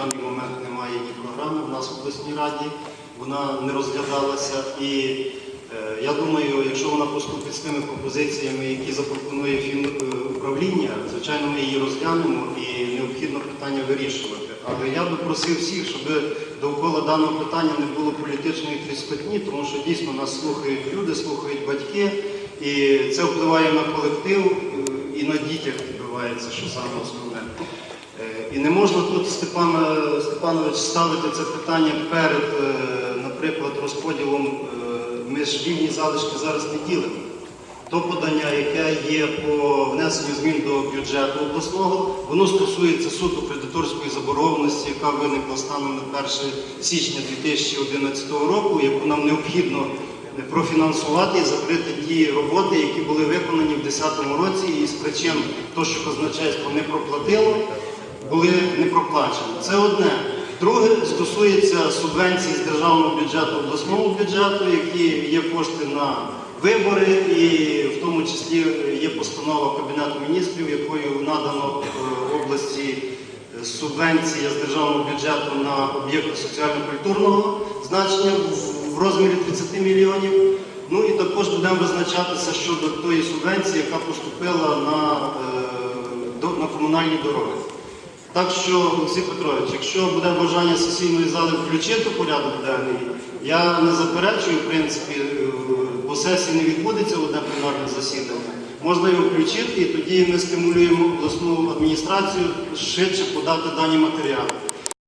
даний момент немає ні програми в нас в обласній раді, вона не розглядалася. І е, я думаю, якщо вона поступить з тими пропозиціями, які запропонує фінуправління, звичайно, ми її розглянемо і необхідно питання вирішувати. Але я би просив всіх, щоб довкола даного питання не було політичної тріскотні, тому що дійсно нас слухають люди, слухають батьки, і це впливає на колектив е, і на дітях відбувається, що саме основне. І не можна тут Степан е, Степанович ставити це питання перед, е, наприклад, розподілом. е, Ми ж вільні залишки зараз не ділимо. То подання, яке є по внесенню змін до бюджету обласного, воно стосується суду кредиторської заборгованості, яка виникла станом на 1 січня 2011 року, яку нам необхідно профінансувати і закрити ті роботи, які були виконані в 2010 році, і з причин того, що казначейство не проплатило, були не проплачені. Це одне. Друге стосується субвенцій з державного бюджету обласного бюджету, які є кошти на вибори, і в тому числі є постанова Кабінету міністрів, якою надано е, області е, субвенція з державного бюджету на об'єкти соціально-культурного значення в- розмірі 30 мільйонів. Ну і також будемо визначатися щодо тої субвенції, яка поступила на, е, на комунальні дороги. Так що, Олексій Петрович, якщо буде бажання сесійної зали включити порядок денний, я не заперечую, в принципі, е, бо сесії не відбудеться одне пленарне засідання. Можна його включити, і тоді ми стимулюємо обласну адміністрацію швидше подати дані матеріали.